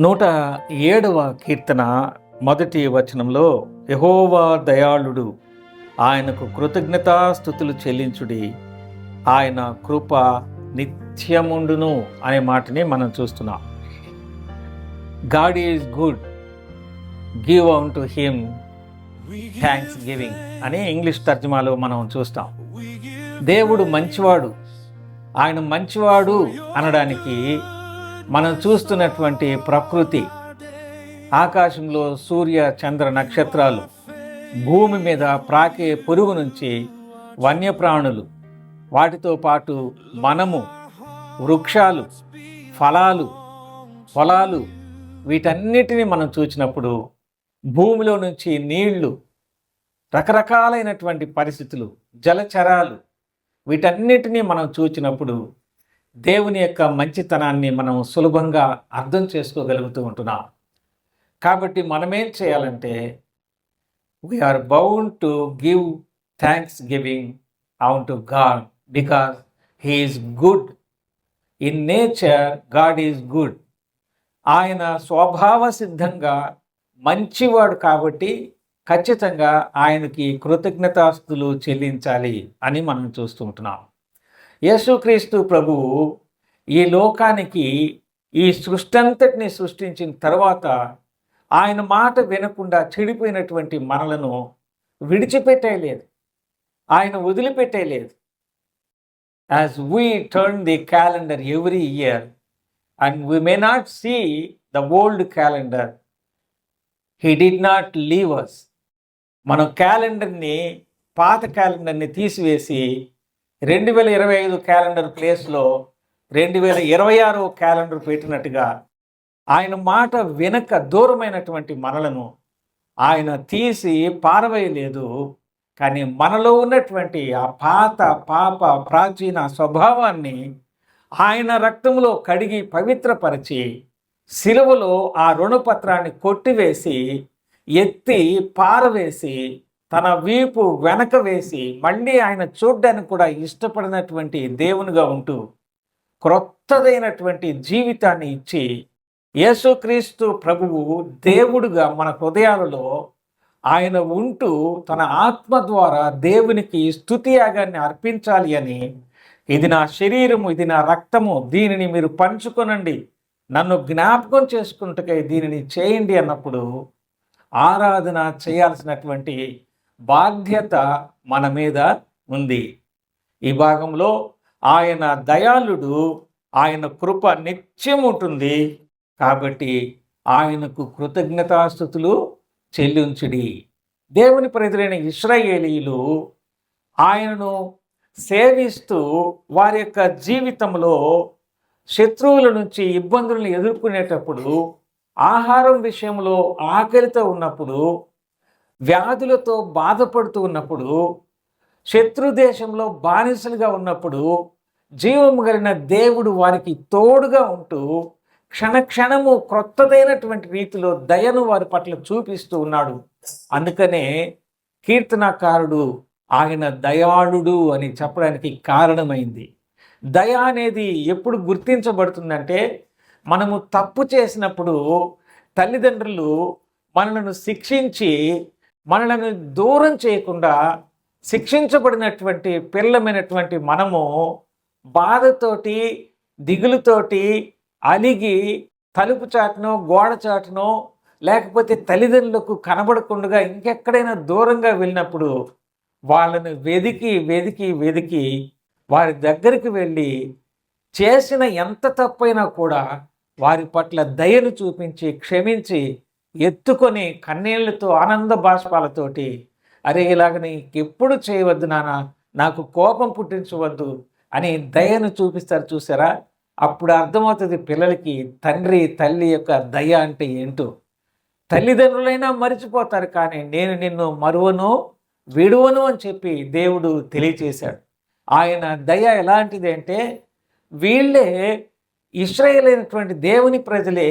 నూట ఏడవ కీర్తన మొదటి వచనంలో యహోవా దయాళుడు ఆయనకు కృతజ్ఞతాస్థుతులు చెల్లించుడి. ఆయన కృప నిత్యముండును అనే మాటని మనం చూస్తున్నాం. God is good give unto him thanksgiving అని ఇంగ్లీష్ తర్జుమాలో మనం చూస్తాం. దేవుడు మంచివాడు. ఆయన మంచివాడు అనడానికి మనం చూస్తున్నటువంటి ప్రకృతి ఆకాశంలో సూర్య చంద్ర నక్షత్రాలు భూమి మీద ప్రాకే పురుగు నుంచి వన్యప్రాణులు వాటితో పాటు మనము వృక్షాలు ఫలాలు పొలాలు వీటన్నిటిని మనం చూసినప్పుడు భూమిలో నుంచి నీళ్ళు రకరకాలైనటువంటి పరిస్థితులు జలచరాలు వీటన్నిటినీ మనం చూచినప్పుడు దేవుని యొక్క మంచితనాన్ని మనం సులభంగా అర్థం చేసుకోగలుగుతూ ఉంటున్నాం. కాబట్టి మనమేం చేయాలంటే we are bound to give thanksgiving unto God because he is good in nature God is good ఆయన స్వభావ సిద్ధంగా మంచివాడు కాబట్టి ఖచ్చితంగా ఆయనకి కృతజ్ఞతాస్తులు చెల్లించాలి అని మనం చూస్తూ ఉంటున్నాం. యేసుక్రీస్తు ప్రభువు ఈ లోకానికి ఈ సృష్టి అంతటిని సృష్టించిన తర్వాత ఆయన మాట వినకుండా చెడిపోయినటువంటి మనలను విడిచిపెట్టేయలేదు ఆయన వదిలిపెట్టేయలేదు as we turn the calendar every year and we may not see the old calendar he did not leave us మనం క్యాలెండర్ని పాత క్యాలెండర్ని తీసివేసి రెండు వేల ఇరవై ఐదు క్యాలెండర్ ప్లేస్లో రెండు వేల ఇరవై ఆరు క్యాలెండర్ పెట్టినట్టుగా ఆయన మాట వెనక దూరమైనటువంటి మనలను ఆయన తీసి పారవేయలేదు. కానీ మనలో ఉన్నటువంటి ఆ పాత పాప ప్రాచీన స్వభావాన్ని ఆయన రక్తంలో కడిగి పవిత్రపరిచి సిలువలో ఆ రుణపత్రాన్ని కొట్టివేసి ఎత్తి పారవేసి తన వీపు వెనక వేసి మళ్ళీ ఆయన చూడ్డానికి కూడా ఇష్టపడినటువంటి దేవునిగా ఉంటూ క్రొత్తదైనటువంటి జీవితాన్ని ఇచ్చి యేసుక్రీస్తు ప్రభువు దేవుడుగా మన హృదయాలలో ఆయన ఉంటూ తన ఆత్మ ద్వారా దేవునికి స్థుతియాగాన్ని అర్పించాలి అని ఇది నా శరీరము ఇది నా రక్తము దీనిని మీరు పంచుకొనండి. నన్ను జ్ఞాపకం చేసుకుంటకై దీనిని చేయండి అన్నప్పుడు ఆరాధన చేయాల్సినటువంటి బాధ్యత మన మీద ఉంది. ఈ భాగంలో ఆయన దయాళుడు ఆయన కృప నిత్యం ఉంటుంది. కాబట్టి ఆయనకు కృతజ్ఞతాస్థుతులు చెల్లించుడి. దేవుని ప్రజలైన ఇస్రాయేలీలు ఆయనను సేవిస్తూ వారి యొక్క జీవితంలో శత్రువుల నుంచి ఇబ్బందులను ఎదుర్కొనేటప్పుడు ఆహారం విషయంలో ఆకలితో ఉన్నప్పుడు వ్యాధులతో బాధపడుతూ ఉన్నప్పుడు శత్రు దేశంలో బానిసలుగా ఉన్నప్పుడు జీవము కలిగిన దేవుడు వారికి తోడుగా ఉంటూ క్షణక్షణము క్రొత్తదైనటువంటి రీతిలో దయను వారి పట్ల చూపిస్తూ ఉన్నాడు. అందుకనే కీర్తనకారుడు ఆయన దయాళుడు అని చెప్పడానికి కారణమైంది. దయ అనేది ఎప్పుడు గుర్తించబడుతుందంటే మనము తప్పు చేసినప్పుడు తల్లిదండ్రులు మనలను శిక్షించి మనల్ని దూరం చేయకుండా శిక్షించబడినటువంటి పిల్లమైనటువంటి మనము బాధతోటి దిగులుతోటి అలిగి తలుపు చాటునో గోడ చాటునో లేకపోతే తల్లిదండ్రులకు కనబడకుండా ఇంకెక్కడైనా దూరంగా వెళ్ళినప్పుడు వాళ్ళని వెదికి వెదికి వెదికి వారి దగ్గరికి వెళ్ళి చేసిన ఎంత తప్పైనా కూడా వారి పట్ల దయను చూపించి క్షమించి ఎత్తుకొని కన్నీళ్ళతో ఆనంద బాష్పాలతోటి అరే ఇలాగ నీకు ఎప్పుడు చేయవద్దు నాన్న నాకు కోపం పుట్టించవద్దు అని దయను చూపిస్తారు చూసారా? అప్పుడు అర్థమవుతుంది పిల్లలకి తండ్రి తల్లి యొక్క దయ అంటే ఏంటో. తల్లిదండ్రులైనా మర్చిపోతారు కానీ నేను నిన్ను మరువను విడువను అని చెప్పి దేవుడు తెలియచేశాడు. ఆయన దయ ఎలాంటిది అంటే వీళ్ళే ఇస్రాయేల్ అయినటువంటి దేవుని ప్రజలే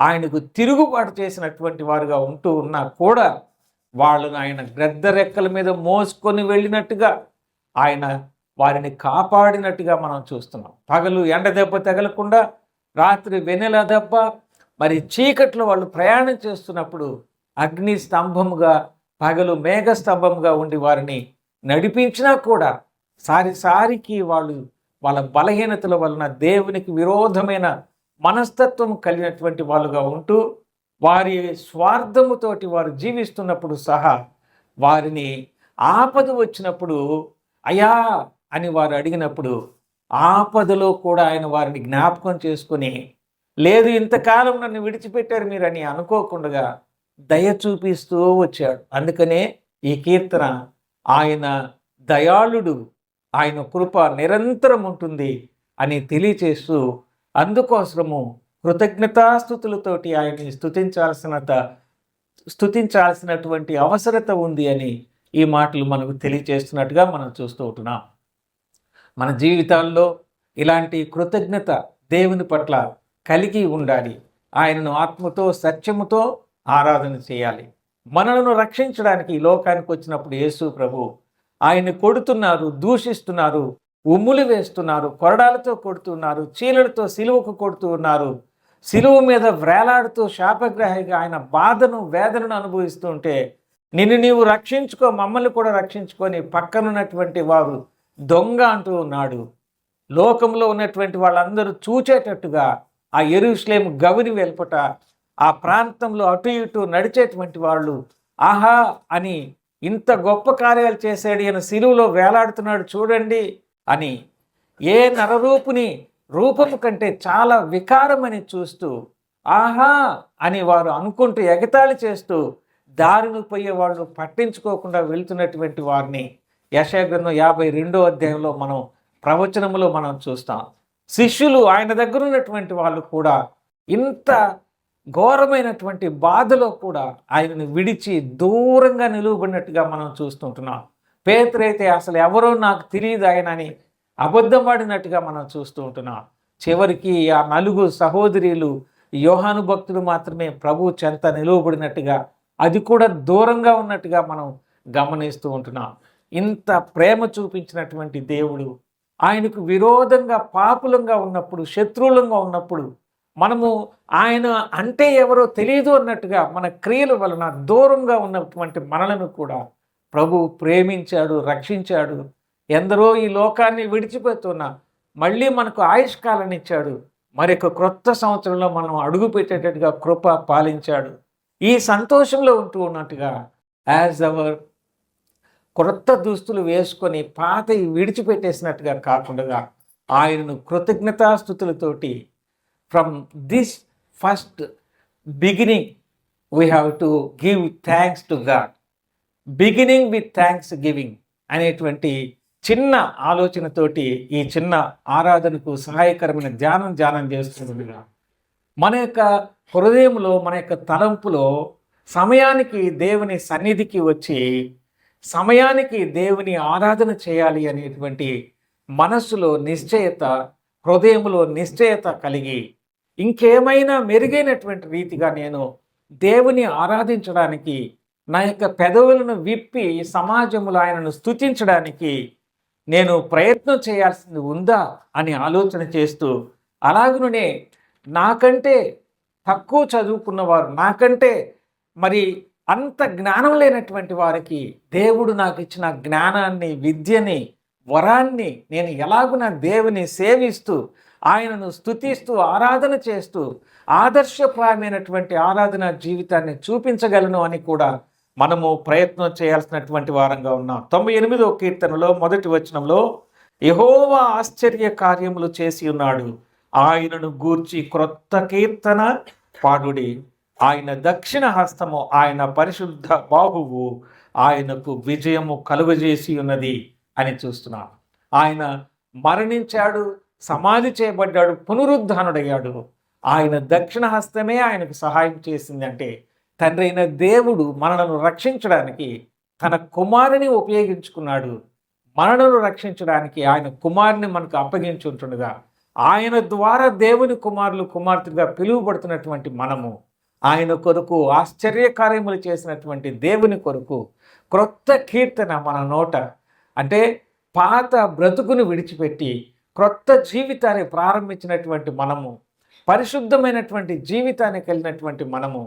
ఆయనకు తిరుగుబాటు చేసినటువంటి వారుగా ఉంటూ ఉన్నా కూడా వాళ్ళను ఆయన గ్రద్ద రెక్కల మీద మోసుకొని వెళ్ళినట్టుగా ఆయన వారిని కాపాడినట్టుగా మనం చూస్తున్నాం. పగలు ఎండ దెబ్బ తగలకుండా రాత్రి వెన్నెల దెబ్బ మరి చీకట్లో వాళ్ళు ప్రయాణం చేస్తున్నప్పుడు అగ్ని స్తంభముగా పగలు మేఘ స్తంభముగా ఉండి వారిని నడిపించినా కూడా సారిసారికి వాళ్ళు వాళ్ళ బలహీనతల వలన దేవునికి విరోధమైన మనస్తత్వం కలిగినటువంటి వాళ్ళుగా ఉంటూ వారి స్వార్థముతోటి వారు జీవిస్తున్నప్పుడు సహా వారిని ఆపద వచ్చినప్పుడు అయా అని వారు అడిగినప్పుడు ఆపదలో కూడా ఆయన వారిని జ్ఞాపకం చేసుకొని లేదు ఇంతకాలం నన్ను విడిచిపెట్టారు మీరని అనుకోకుండా దయ చూపిస్తూ వచ్చాడు. అందుకనే ఈ కీర్తన ఆయన దయాళుడు ఆయన కృప నిరంతరం ఉంటుంది అని తెలియచేస్తూ అందుకోసము కృతజ్ఞతాస్థుతులతోటి ఆయన్ని స్థుతించాల్సిన స్థుతించాల్సినటువంటి అవసరత ఉంది అని ఈ మాటలు మనకు తెలియచేస్తున్నట్టుగా మనం చూస్తూ ఉంటున్నాం. మన జీవితాల్లో ఇలాంటి కృతజ్ఞత దేవుని పట్ల కలిగి ఉండాలి. ఆయనను ఆత్మతో సత్యముతో ఆరాధన చేయాలి. మనలను రక్షించడానికి ఈ లోకానికి వచ్చినప్పుడు యేసు ప్రభు ఆయన్ని కొడుతున్నారు దూషిస్తున్నారు ఉమ్ములు వేస్తున్నారు కొరడాలతో కొడుతున్నారు చీలలతో సిలువకు కొడుతూ ఉన్నారు సిలువ మీద వేలాడుతూ శాపగ్రహిగా ఆయన బాధను వేదనను అనుభవిస్తూ ఉంటే నిన్ను నీవు రక్షించుకో మమ్మల్ని కూడా రక్షించుకొని పక్కనున్నటువంటి వారు దొంగ అంటూ ఉన్నాడు. లోకంలో ఉన్నటువంటి వాళ్ళందరూ చూచేటట్టుగా ఆ ఎరుస్లేం గవిని వెలుపట ఆ ప్రాంతంలో అటు ఇటు నడిచేటువంటి వాళ్ళు ఆహా అని ఇంత గొప్ప కార్యాలు చేశాడు ఈయన సిలువులో వేలాడుతున్నాడు చూడండి. అని ఏ నరరూపుని రూపము కంటే చాలా వికారమని చూస్తూ ఆహా! అని వారు అనుకుంటూ ఎగతాళి చేస్తూ దారిని పోయే వాళ్ళు పట్టించుకోకుండా వెళ్తున్నటువంటి వారిని యశాగ్రంథం యాభై రెండో అధ్యాయంలో మనం ప్రవచనములో మనం చూస్తాం. శిష్యులు ఆయన దగ్గర ఉన్నటువంటి వాళ్ళు కూడా ఇంత ఘోరమైనటువంటి బాధలో కూడా ఆయనను విడిచి దూరంగా నిలువబడినట్టుగా మనం చూస్తుంటున్నాం. పేతురైతే అసలు ఎవరో నాకు తెలియదు ఆయన అని అబద్ధం పడినట్టుగా మనం చూస్తూ ఉంటున్నాం. చివరికి ఆ నలుగురు సహోదరులు యోహాను భక్తులు మాత్రమే ప్రభు చెంత నిలువబడినట్టుగా అది కూడా దూరంగా ఉన్నట్టుగా మనం గమనిస్తూ ఉంటున్నాం. ఇంత ప్రేమ చూపించినటువంటి దేవుడు ఆయనకు విరోధంగా పాపులంగా ఉన్నప్పుడు శత్రువులంగా ఉన్నప్పుడు మనము ఆయన అంటే ఎవరో తెలియదు అన్నట్టుగా మన క్రియల వలన దూరంగా ఉన్నటువంటి మనలను కూడా ప్రభు ప్రేమించాడు రక్షించాడు. ఎందరో ఈ లోకాన్ని విడిచిపోతున్నా మళ్ళీ మనకు ఆయుష్కాలం ఇచ్చాడు. మరొక క్రొత్త సంవత్సరంలో మనం అడుగు పెట్టేటట్టుగా కృప పాలించాడు. ఈ సంతోషంలో ఉంటూ ఉన్నట్టుగా యాజ్ అవర్ క్రొత్త దుస్తులు వేసుకొని పాత విడిచిపెట్టేసినట్టుగా కాకుండా ఆయనను కృతజ్ఞతాస్థుతులతోటి from this first beginning we have to give thanks to God beginning with thanksgiving అనేటువంటి చిన్న ఆలోచనతోటి ఈ చిన్న ఆరాధనకు సహాయకరమైన ధ్యానం ధ్యానం చేస్తుండగా మన యొక్క హృదయంలో మన యొక్క తలంపులో సమయానికి దేవుని సన్నిధికి వచ్చి సమయానికి దేవుని ఆరాధన చేయాలి అనేటువంటి మనస్సులో నిశ్చయత హృదయంలో నిశ్చయత కలిగి ఇంకేమైనా మెరుగైనటువంటి రీతిగా నేను దేవుని ఆరాధించడానికి నా యొక్క పెదవులను విప్పి సమాజంలో ఆయనను స్థుతించడానికి నేను ప్రయత్నం చేయాల్సింది ఉందా అని ఆలోచన చేస్తూ అలాగనే నాకంటే తక్కువ చదువుకున్నవారు నాకంటే మరి అంత జ్ఞానం లేనటువంటి వారికి దేవుడు నాకు ఇచ్చిన జ్ఞానాన్ని విద్యని వరాన్ని నేను ఎలాగున దేవుని సేవిస్తూ ఆయనను స్తుతిస్తూ ఆరాధన చేస్తూ ఆదర్శప్రాయమైనటువంటి ఆరాధన జీవితాన్ని చూపించగలను అని కూడా మనము ప్రయత్నం చేయాల్సినటువంటి వారంగా ఉన్నాం. తొంభై ఎనిమిదో కీర్తనలో మొదటి వచనంలో యహోవా ఆశ్చర్య కార్యములు చేసి ఉన్నాడు. ఆయనను గూర్చి క్రొత్త కీర్తన పాడుడి. ఆయన దక్షిణ హస్తము ఆయన పరిశుద్ధ బాహువు ఆయనకు విజయము కలుగజేసి ఉన్నది అని చూస్తున్నాం. ఆయన మరణించాడు సమాధి చేయబడ్డాడు పునరుద్ధానుడయ్యాడు. ఆయన దక్షిణ హస్తమే ఆయనకు సహాయం చేసిందంటే తండ్రి అయిన దేవుడు మనలను రక్షించడానికి తన కుమారుని ఉపయోగించుకున్నాడు. మనలను రక్షించడానికి ఆయన కుమారుని మనకు అప్పగించుంటుండగా ఆయన ద్వారా దేవుని కుమారులు కుమార్తెగా పిలువబడుతున్నటువంటి మనము ఆయన కొరకు ఆశ్చర్యకార్యములు చేసినటువంటి దేవుని కొరకు క్రొత్త కీర్తన మన నోట అంటే పాత బ్రతుకును విడిచిపెట్టి క్రొత్త జీవితాన్ని ప్రారంభించినటువంటి మనము పరిశుద్ధమైనటువంటి జీవితాన్ని కలిగినటువంటి మనము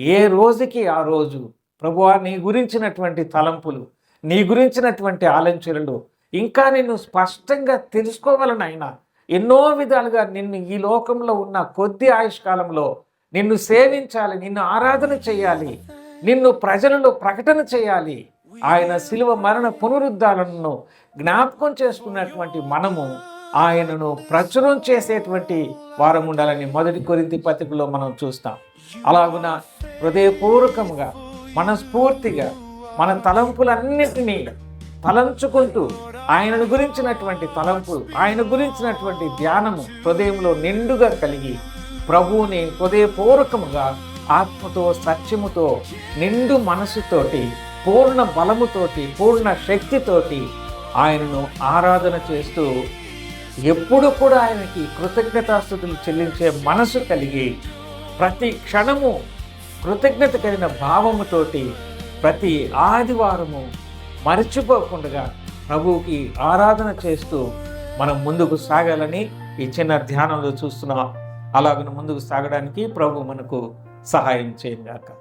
ఏ రోజుకి ఆ రోజు? ప్రభువా నీ గురించినటువంటి తలంపులు నీ గురించినటువంటి ఆలోచనలు ఇంకా నిన్ను స్పష్టంగా తెలుసుకోవాలనైనా ఎన్నో విధాలుగా నిన్ను ఈ లోకంలో ఉన్న కొద్ది ఆయుష్కాలంలో నిన్ను సేవించాలి నిన్ను ఆరాధన చేయాలి నిన్ను ప్రజలలో ప్రకటన చేయాలి. ఆయన శిలువ మరణ పునరుద్ధాలను జ్ఞాపకం చేసుకున్నటువంటి మనము ఆయనను ప్రచురం చేసేటువంటి వారం ఉండాలని మొదటి కొరింతి పత్రికలో మనం చూస్తాం. అలాగున హృదయపూర్వకంగా మనస్ఫూర్తిగా మన తలంపులన్నిటినీ తలంచుకుంటూ ఆయనను గురించినటువంటి తలంపులు ఆయన గురించినటువంటి ధ్యానము హృదయంలో నిండుగా కలిగి ప్రభువుని హృదయపూర్వకముగా ఆత్మతో సత్యముతో నిండు మనసుతోటి పూర్ణ బలముతోటి పూర్ణ శక్తితోటి ఆయనను ఆరాధన చేస్తూ ఎప్పుడు కూడా ఆయనకి కృతజ్ఞతాస్థుతులు చెల్లించే మనసు కలిగి ప్రతి క్షణము కృతజ్ఞత కలిగిన భావముతోటి ప్రతి ఆదివారము మర్చిపోకుండా ప్రభువుకి ఆరాధన చేస్తూ మనం ముందుకు సాగాలని ఈ చిన్న ధ్యానంలో చూస్తున్నాం. అలాగను ముందుకు సాగడానికి ప్రభు మనకు సహాయం చేయంగాక